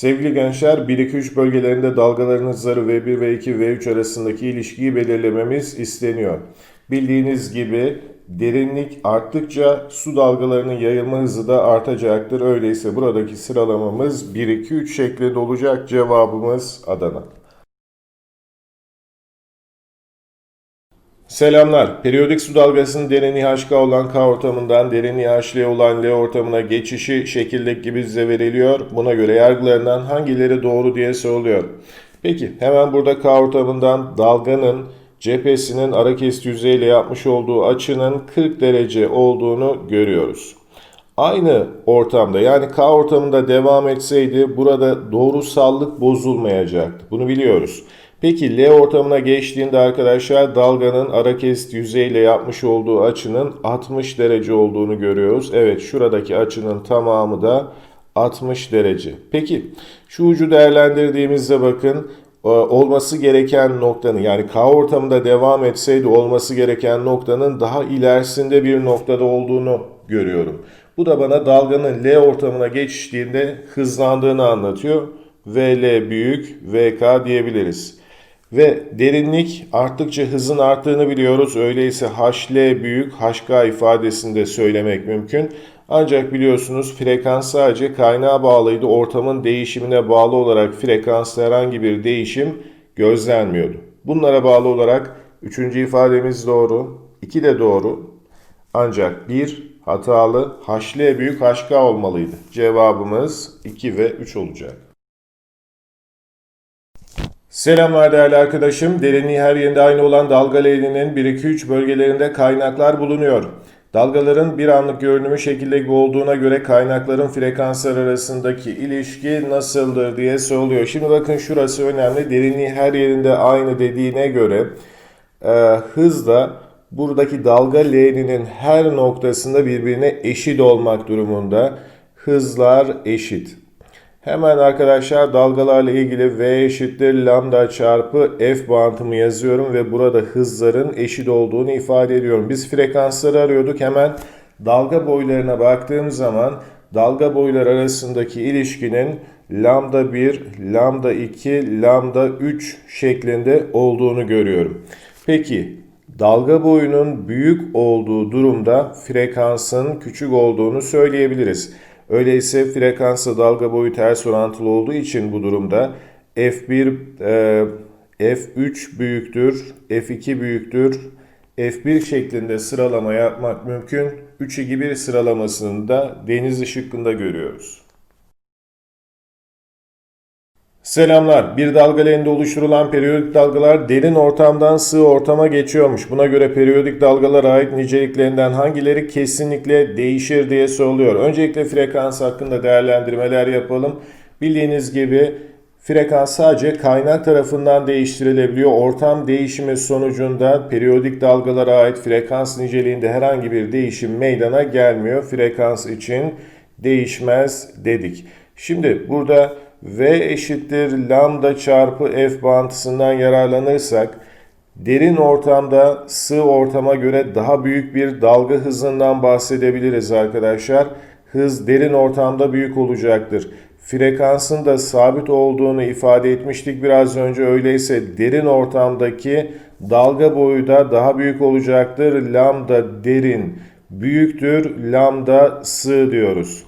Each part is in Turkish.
Sevgili gençler 1-2-3 bölgelerinde dalgaların hızları V1 ve 2 V3 arasındaki ilişkiyi belirlememiz isteniyor. Bildiğiniz gibi derinlik arttıkça su dalgalarının yayılma hızı da artacaktır. Öyleyse buradaki sıralamamız 1-2-3 şeklinde olacak. Cevabımız Adana. Selamlar. Periyodik su dalgasının derinliği HK olan K ortamından derinliği HL olan L ortamına geçişi şekildeki gibi size veriliyor. Buna göre yargılarından hangileri doğru diye soruluyor. Peki hemen burada K ortamından dalganın cephesinin ara kesti yüzeyle yapmış olduğu açının 40 derece olduğunu görüyoruz. Aynı ortamda yani K ortamında devam etseydi burada doğrusallık bozulmayacaktı. Bunu biliyoruz. Peki L ortamına geçtiğinde arkadaşlar dalganın ara kesit yüzeyle yapmış olduğu açının 60 derece olduğunu görüyoruz. Evet şuradaki açının tamamı da 60 derece. Peki şu ucu değerlendirdiğimizde bakın e, olması gereken noktanın yani K ortamında devam etseydi olması gereken noktanın daha ilerisinde bir noktada olduğunu görüyorum. Bu da bana dalganın L ortamına geçtiğinde hızlandığını anlatıyor. VL büyük, VK diyebiliriz. Ve derinlik arttıkça hızın arttığını biliyoruz. Öyleyse HL büyük, HK ifadesinde söylemek mümkün. Ancak biliyorsunuz frekans sadece kaynağa bağlıydı. Ortamın değişimine bağlı olarak frekansta herhangi bir değişim gözlenmiyordu. Bunlara bağlı olarak üçüncü ifademiz doğru, iki de doğru. Ancak bir hatalı HL büyük HK olmalıydı. Cevabımız 2 ve 3 olacak. Selamlar değerli arkadaşım. Derinliği her yerinde aynı olan dalga leğeninin 1-2-3 bölgelerinde kaynaklar bulunuyor. Dalgaların bir anlık görünümü şekilde olduğuna göre kaynakların frekanslar arasındaki ilişki nasıldır diye soruluyor. Şimdi bakın şurası önemli. Derinliği her yerinde aynı dediğine göre e, hız da buradaki dalga leğeninin her noktasında birbirine eşit olmak durumunda. Hızlar eşit. Hemen arkadaşlar dalgalarla ilgili V eşittir lambda çarpı F bağıntımı yazıyorum ve burada hızların eşit olduğunu ifade ediyorum. Biz frekansları arıyorduk. Hemen dalga boylarına baktığım zaman dalga boylar arasındaki ilişkinin lambda 1, lambda 2, lambda 3 şeklinde olduğunu görüyorum. Peki dalga boyunun büyük olduğu durumda frekansın küçük olduğunu söyleyebiliriz. Öyleyse frekansla dalga boyu ters orantılı olduğu için bu durumda F1 e, F3 büyüktür, F2 büyüktür, F1 şeklinde sıralama yapmak mümkün. 3-2-1 sıralamasını da deniz ışıkında görüyoruz. Selamlar. Bir dalga leğeninde oluşturulan periyodik dalgalar derin ortamdan sığ ortama geçiyormuş. Buna göre periyodik dalgalara ait niceliklerinden hangileri kesinlikle değişir diye soruluyor. Öncelikle frekans hakkında değerlendirmeler yapalım. Bildiğiniz gibi frekans sadece kaynak tarafından değiştirilebiliyor. Ortam değişimi sonucunda periyodik dalgalara ait frekans niceliğinde herhangi bir değişim meydana gelmiyor. Frekans için değişmez dedik. Şimdi burada V eşittir lambda çarpı F bağıntısından yararlanırsak derin ortamda sığ ortama göre daha büyük bir dalga hızından bahsedebiliriz arkadaşlar. Hız derin ortamda büyük olacaktır. Frekansın da sabit olduğunu ifade etmiştik biraz önce. Öyleyse derin ortamdaki dalga boyu da daha büyük olacaktır. Lambda derin büyüktür. Lambda sığ diyoruz.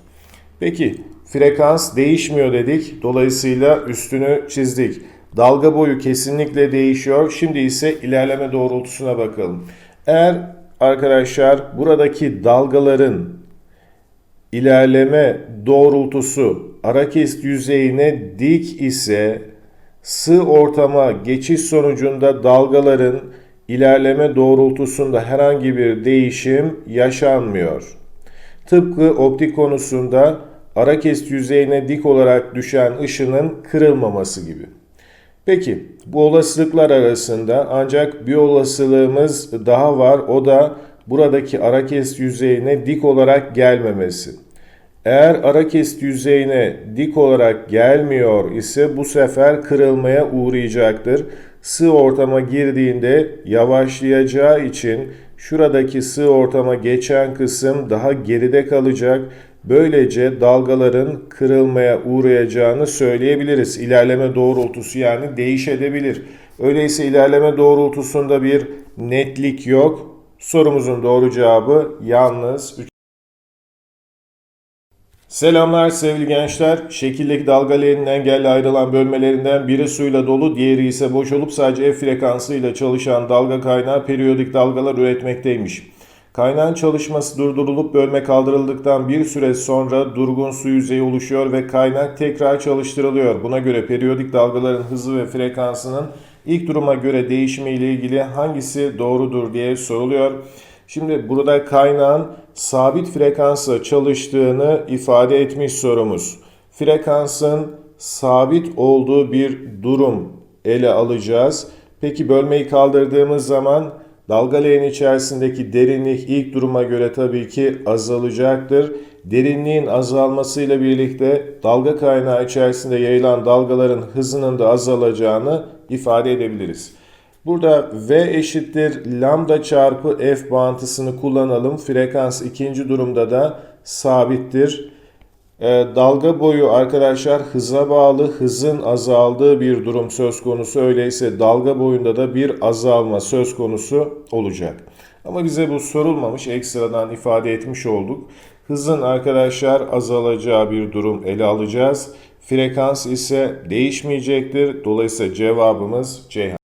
Peki Frekans değişmiyor dedik. Dolayısıyla üstünü çizdik. Dalga boyu kesinlikle değişiyor. Şimdi ise ilerleme doğrultusuna bakalım. Eğer arkadaşlar buradaki dalgaların ilerleme doğrultusu arakist yüzeyine dik ise sığ ortama geçiş sonucunda dalgaların ilerleme doğrultusunda herhangi bir değişim yaşanmıyor. Tıpkı optik konusunda Arakest yüzeyine dik olarak düşen ışının kırılmaması gibi. Peki bu olasılıklar arasında ancak bir olasılığımız daha var. O da buradaki arakest yüzeyine dik olarak gelmemesi. Eğer arakest yüzeyine dik olarak gelmiyor ise bu sefer kırılmaya uğrayacaktır. Sığ ortama girdiğinde yavaşlayacağı için şuradaki sığ ortama geçen kısım daha geride kalacak Böylece dalgaların kırılmaya uğrayacağını söyleyebiliriz. İlerleme doğrultusu yani değişebilir. Öyleyse ilerleme doğrultusunda bir netlik yok. Sorumuzun doğru cevabı yalnız Selamlar sevgili gençler. Şekildeki dalga leğenin engelli ayrılan bölmelerinden biri suyla dolu, diğeri ise boş olup sadece F frekansıyla çalışan dalga kaynağı periyodik dalgalar üretmekteymiş. Kaynağın çalışması durdurulup bölme kaldırıldıktan bir süre sonra durgun su yüzeyi oluşuyor ve kaynak tekrar çalıştırılıyor. Buna göre periyodik dalgaların hızı ve frekansının ilk duruma göre değişimi ile ilgili hangisi doğrudur diye soruluyor. Şimdi burada kaynağın sabit frekansla çalıştığını ifade etmiş sorumuz. Frekansın sabit olduğu bir durum ele alacağız. Peki bölmeyi kaldırdığımız zaman dalga leğen içerisindeki derinlik ilk duruma göre tabii ki azalacaktır. Derinliğin azalmasıyla birlikte dalga kaynağı içerisinde yayılan dalgaların hızının da azalacağını ifade edebiliriz. Burada V eşittir lambda çarpı F bağıntısını kullanalım. Frekans ikinci durumda da sabittir. E, dalga boyu arkadaşlar hıza bağlı hızın azaldığı bir durum söz konusu. Öyleyse dalga boyunda da bir azalma söz konusu olacak. Ama bize bu sorulmamış ekstradan ifade etmiş olduk. Hızın arkadaşlar azalacağı bir durum ele alacağız. Frekans ise değişmeyecektir. Dolayısıyla cevabımız Ceyhan.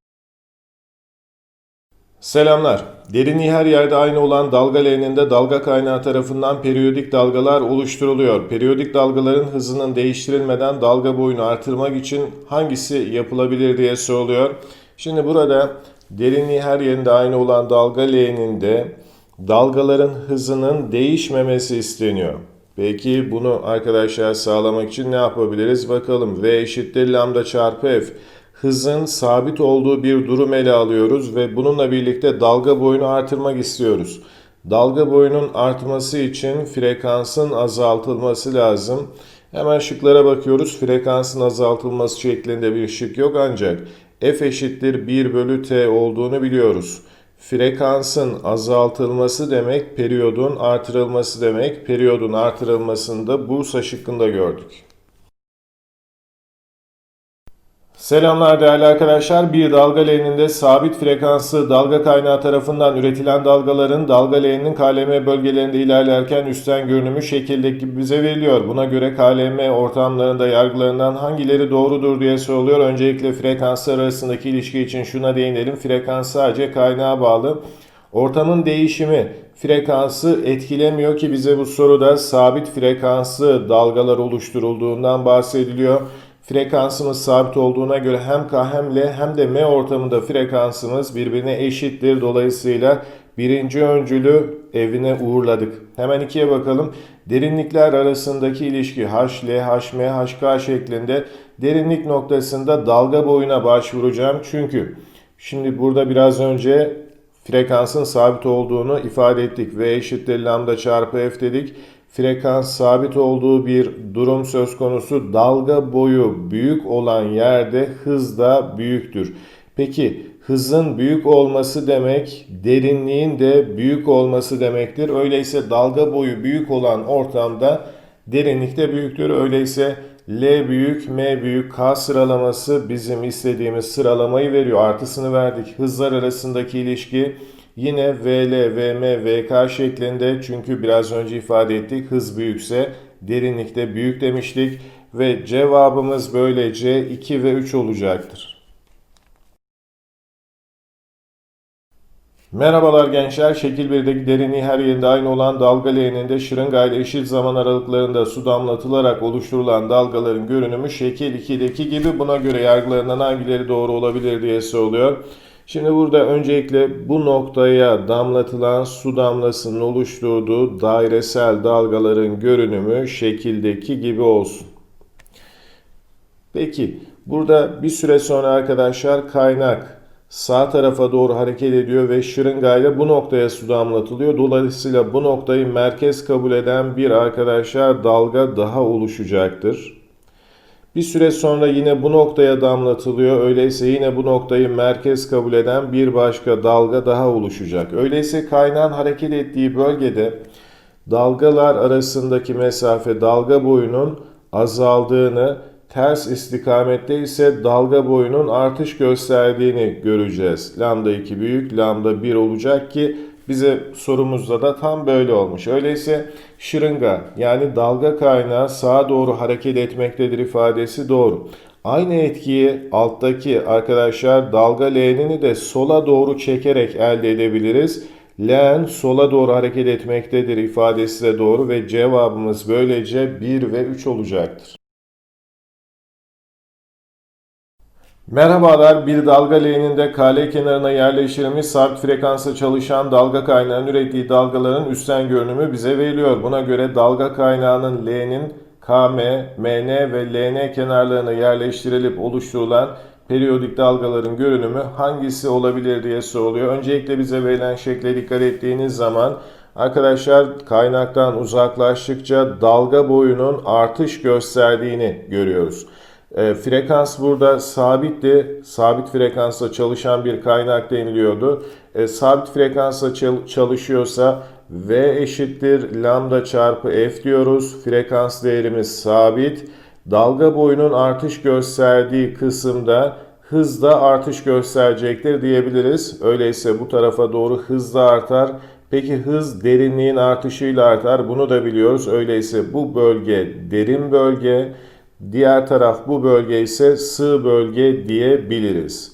Selamlar. Derinliği her yerde aynı olan dalga leğeninde dalga kaynağı tarafından periyodik dalgalar oluşturuluyor. Periyodik dalgaların hızının değiştirilmeden dalga boyunu artırmak için hangisi yapılabilir diye soruluyor. Şimdi burada derinliği her yerinde aynı olan dalga leğeninde dalgaların hızının değişmemesi isteniyor. Peki bunu arkadaşlar sağlamak için ne yapabiliriz? Bakalım V eşittir lambda çarpı F hızın sabit olduğu bir durum ele alıyoruz ve bununla birlikte dalga boyunu artırmak istiyoruz. Dalga boyunun artması için frekansın azaltılması lazım. Hemen şıklara bakıyoruz. Frekansın azaltılması şeklinde bir şık yok ancak f eşittir 1 bölü t olduğunu biliyoruz. Frekansın azaltılması demek periyodun artırılması demek. Periyodun artırılmasını da Bursa şıkkında gördük. Selamlar değerli arkadaşlar. Bir dalga leğeninde sabit frekanslı dalga kaynağı tarafından üretilen dalgaların dalga leğeninin KLM bölgelerinde ilerlerken üstten görünümü şekildeki bize veriliyor. Buna göre KLM ortamlarında yargılarından hangileri doğrudur diye soruluyor. Öncelikle frekanslar arasındaki ilişki için şuna değinelim. Frekans sadece kaynağa bağlı. Ortamın değişimi frekansı etkilemiyor ki bize bu soruda sabit frekanslı dalgalar oluşturulduğundan bahsediliyor. Frekansımız sabit olduğuna göre hem K hem L hem de M ortamında frekansımız birbirine eşittir. Dolayısıyla birinci öncülü evine uğurladık. Hemen ikiye bakalım. Derinlikler arasındaki ilişki HL, HM, HK şeklinde derinlik noktasında dalga boyuna başvuracağım. Çünkü şimdi burada biraz önce frekansın sabit olduğunu ifade ettik. V eşittir lambda çarpı F dedik frekans sabit olduğu bir durum söz konusu. Dalga boyu büyük olan yerde hız da büyüktür. Peki hızın büyük olması demek derinliğin de büyük olması demektir. Öyleyse dalga boyu büyük olan ortamda derinlik de büyüktür. Öyleyse L büyük, M büyük, K sıralaması bizim istediğimiz sıralamayı veriyor. Artısını verdik. Hızlar arasındaki ilişki Yine VL, VM, VK şeklinde çünkü biraz önce ifade ettik hız büyükse derinlikte büyük demiştik ve cevabımız böylece 2 ve 3 olacaktır. Merhabalar gençler. Şekil 1'deki derinliği her yerinde aynı olan dalga leğeninde şırıngayla eşit zaman aralıklarında su damlatılarak oluşturulan dalgaların görünümü şekil 2'deki gibi buna göre yargılarından hangileri doğru olabilir diye soruluyor. Şimdi burada öncelikle bu noktaya damlatılan su damlasının oluşturduğu dairesel dalgaların görünümü şekildeki gibi olsun. Peki burada bir süre sonra arkadaşlar kaynak sağ tarafa doğru hareket ediyor ve şırıngayla bu noktaya su damlatılıyor. Dolayısıyla bu noktayı merkez kabul eden bir arkadaşlar dalga daha oluşacaktır. Bir süre sonra yine bu noktaya damlatılıyor. Öyleyse yine bu noktayı merkez kabul eden bir başka dalga daha oluşacak. Öyleyse kaynağın hareket ettiği bölgede dalgalar arasındaki mesafe dalga boyunun azaldığını, ters istikamette ise dalga boyunun artış gösterdiğini göreceğiz. Lambda 2 büyük, lambda 1 olacak ki bize sorumuzda da tam böyle olmuş. Öyleyse şırınga yani dalga kaynağı sağa doğru hareket etmektedir ifadesi doğru. Aynı etkiyi alttaki arkadaşlar dalga L'nini de sola doğru çekerek elde edebiliriz. L'en sola doğru hareket etmektedir ifadesi de doğru ve cevabımız böylece 1 ve 3 olacaktır. Merhabalar, bir dalga leğeninde KL kenarına yerleştirilmiş sabit frekansa çalışan dalga kaynağının ürettiği dalgaların üstten görünümü bize veriliyor. Buna göre dalga kaynağının L'nin KM, MN ve LN kenarlarına yerleştirilip oluşturulan periyodik dalgaların görünümü hangisi olabilir diye soruluyor. Öncelikle bize verilen şekle dikkat ettiğiniz zaman arkadaşlar kaynaktan uzaklaştıkça dalga boyunun artış gösterdiğini görüyoruz. E, frekans burada sabitti. Sabit frekansla çalışan bir kaynak deniliyordu. E, sabit frekansla çal- çalışıyorsa V eşittir lambda çarpı F diyoruz. Frekans değerimiz sabit. Dalga boyunun artış gösterdiği kısımda hız da artış gösterecektir diyebiliriz. Öyleyse bu tarafa doğru hız da artar. Peki hız derinliğin artışıyla artar. Bunu da biliyoruz. Öyleyse bu bölge derin bölge. Diğer taraf bu bölge ise sığ bölge diyebiliriz.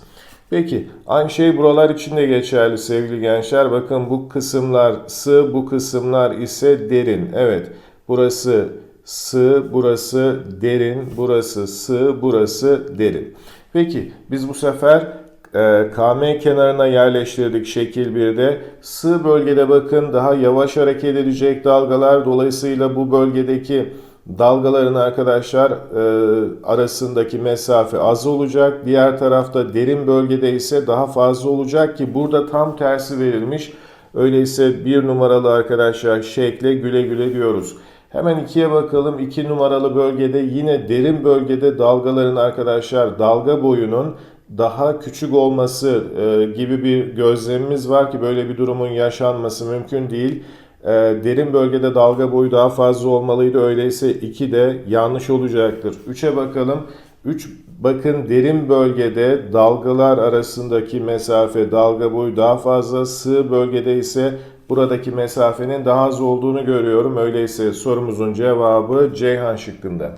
Peki aynı şey buralar için de geçerli sevgili gençler. Bakın bu kısımlar sığ, bu kısımlar ise derin. Evet burası sığ, burası derin, burası sığ, burası derin. Peki biz bu sefer e, KM kenarına yerleştirdik şekil 1'de. Sığ bölgede bakın daha yavaş hareket edecek dalgalar. Dolayısıyla bu bölgedeki dalgaların arkadaşlar e, arasındaki mesafe az olacak. Diğer tarafta derin bölgede ise daha fazla olacak ki burada tam tersi verilmiş. Öyleyse bir numaralı arkadaşlar şekle güle güle diyoruz. Hemen ikiye bakalım. 2 numaralı bölgede yine derin bölgede dalgaların arkadaşlar dalga boyunun daha küçük olması e, gibi bir gözlemimiz var ki böyle bir durumun yaşanması mümkün değil. E, derin bölgede dalga boyu daha fazla olmalıydı. Öyleyse 2 de yanlış olacaktır. 3'e bakalım. 3 bakın derin bölgede dalgalar arasındaki mesafe dalga boyu daha fazla. Sığ bölgede ise buradaki mesafenin daha az olduğunu görüyorum. Öyleyse sorumuzun cevabı Ceyhan şıkkında.